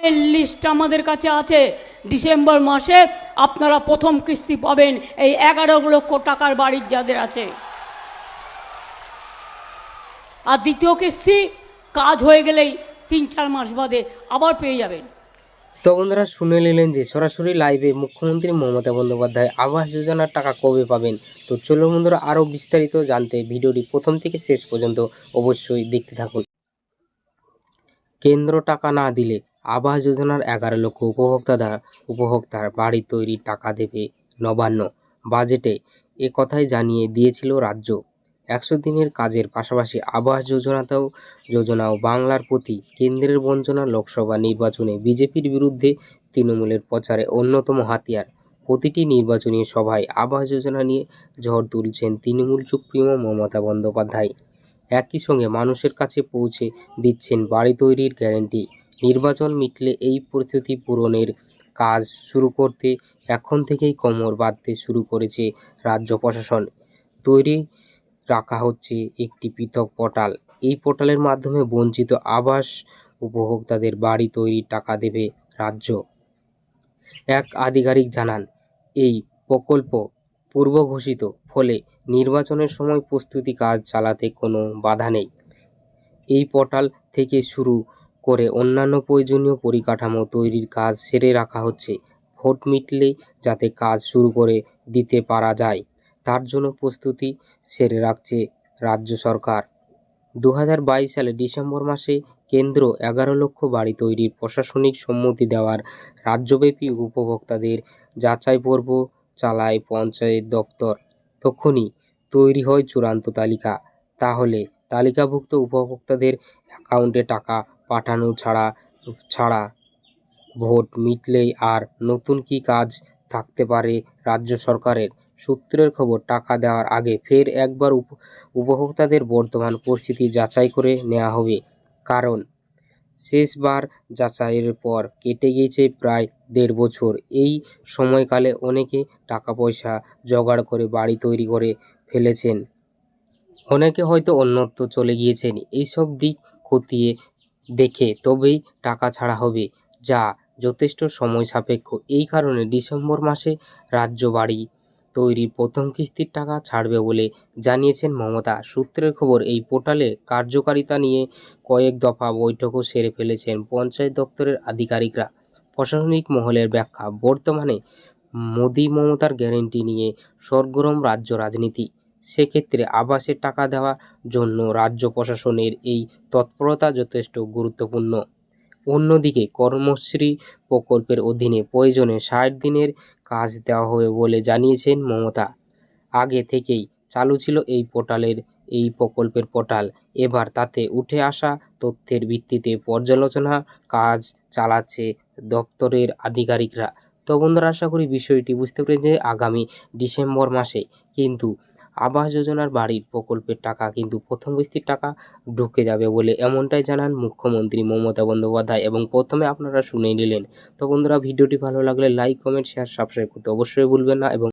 এর লিস্ট আমাদের কাছে আছে। ডিসেম্বর মাসে আপনারা প্রথম কিস্তি পাবেন এই এগারো লক্ষ টাকার বাড়ির যাদের আছে। আর দ্বিতীয় কিস্তি কাজ হয়ে গেলেই তিন চার মাস বাদে আবার পেয়ে যাবেন। তো বন্ধুরা, শুনে নিলেন যে সরাসরি লাইভে মুখ্যমন্ত্রী মমতা বন্দ্যোপাধ্যায় আবাস যোজনার টাকা কবে পাবেন? তো চলো বন্ধুরা আরও বিস্তারিত জানতে ভিডিওটি প্রথম থেকে শেষ পর্যন্ত অবশ্যই দেখতে থাকুন। কেন্দ্র টাকা না দিলে আবাস যোজনার এগারো লক্ষ উপভোক্তাদার উপভোক্তার বাড়ি তৈরির টাকা দেবে নবান্ন। বাজেটে এ কথাই জানিয়ে দিয়েছিল রাজ্য। একশো দিনের কাজের পাশাপাশি আবাস যোজনাতেও যোজনাও বাংলার প্রতি কেন্দ্রের বঞ্চনা লোকসভা নির্বাচনে বিজেপির বিরুদ্ধে তৃণমূলের প্রচারে অন্যতম হাতিয়ার। প্রতিটি নির্বাচনী সভায় আবাস যোজনা নিয়ে ঝড় তুলছেন তৃণমূল সুপ্রিমো মমতা বন্দ্যোপাধ্যায়। একই সঙ্গে মানুষের কাছে পৌঁছে দিচ্ছেন বাড়ি তৈরির গ্যারান্টি। নির্বাচন মিটলে এই পরিস্থিতি পূরণের কাজ শুরু করতে এখন থেকেই কোমর বাঁধতে শুরু করেছে রাজ্য প্রশাসন। তৈরি রাখা হচ্ছে একটি পৃথক পোর্টাল। এই পোর্টালের মাধ্যমে বঞ্চিত আবাস উপভোক্তাদের বাড়ি তৈরির টাকা দেবে রাজ্য। এক আধিকারিক জানান, এই প্রকল্প পূর্ব ঘোষিত ফলে নির্বাচনের সময় প্রস্তুতি কাজ চালাতে কোনো বাধা নেই। এই পোর্টাল থেকে শুরু করে অন্যান্য প্রয়োজনীয় পরিকাঠামো তৈরির কাজ সেরে রাখা হচ্ছে। ভোট মিটলেই যাতে কাজ শুরু করে দিতে পারা যায়, তার জন্য প্রস্তুতি সেরে রাখছে রাজ্য সরকার। দু হাজার বাইশ সালে ডিসেম্বর মাসে কেন্দ্র এগারো লক্ষ বাড়ি তৈরির প্রশাসনিক সম্মতি দেওয়ার রাজ্যব্যাপী উপভোক্তাদের যাচাই পর্ব চালায় পঞ্চায়েত দপ্তর। তখনই তৈরি হয় চূড়ান্ত তালিকা। তাহলে তালিকাভুক্ত উপভোক্তাদের অ্যাকাউন্টে টাকা পাঠানো ছাড়া ছাড়া ভোট মিটলেই আর নতুন কি কাজ থাকতে পারে রাজ্য সরকারের? সূত্রের খবর, টাকা দেওয়ার আগে ফের একবার উপ, উপভোক্তাদের বর্তমান পরিস্থিতি যাচাই করে নেওয়া হবে। কারণ, শেষবার যাচাইয়ের পর কেটে গিয়েছে প্রায় দেড় বছর। এই সময়কালে অনেকে টাকা পয়সা জোগাড় করে বাড়ি তৈরি করে ফেলেছেন। অনেকে হয়তো অন্যত্র চলে গিয়েছেন। এইসব দিক খতিয়ে দেখে তবেই টাকা ছাড়া হবে, যা যথেষ্ট সময় সাপেক্ষ। এই কারণে ডিসেম্বর মাসে রাজ্য বাড়ি তৈরির প্রথম কিস্তির টাকা ছাড়বে বলে জানিয়েছেন মমতা। সূত্রের খবর, এই পোর্টালে কার্যকারিতা নিয়ে কয়েক দফা বৈঠকও সেরে ফেলেছেন পঞ্চায়েত দপ্তরের আধিকারিকরা। প্রশাসনিক মহলের ব্যাখ্যা, বর্তমানে মোদি মমতার গ্যারেন্টি নিয়ে সরগরম রাজ্য রাজনীতি। সেক্ষেত্রে আবাসের টাকা দেওয়ার জন্য রাজ্য প্রশাসনের এই তৎপরতা যথেষ্ট গুরুত্বপূর্ণ। অন্যদিকে কর্মশ্রী প্রকল্পের অধীনে প্রয়োজনে ষাট দিনের কাজ দেওয়া হবে বলে জানিয়েছেন মমতা। আগে থেকেই চালু ছিল এই পোর্টালের, এই প্রকল্পের পোর্টাল। এবার তাতে উঠে আসা তথ্যের ভিত্তিতে পর্যালোচনা কাজ চালাচ্ছে দপ্তরের আধিকারিকরা। তো বন্ধুরা, আশা করি বিষয়টি বুঝতে পেরেছেন যে আগামী ডিসেম্বর মাসে কিন্তু আবাস যোজনার বাড়ির প্রকল্পের টাকা কিন্তু প্রথম কিস্তির টাকা ঢুকে যাবে বলে এমনটাই জানান মুখ্যমন্ত্রী মমতা বন্দ্যোপাধ্যায় এবং প্রথমে আপনারা শুনে নিলেন। তো বন্ধুরা, ভিডিওটি ভালো লাগলে লাইক কমেন্ট শেয়ার সাবস্ক্রাইব করতে অবশ্যই ভুলবেন না এবং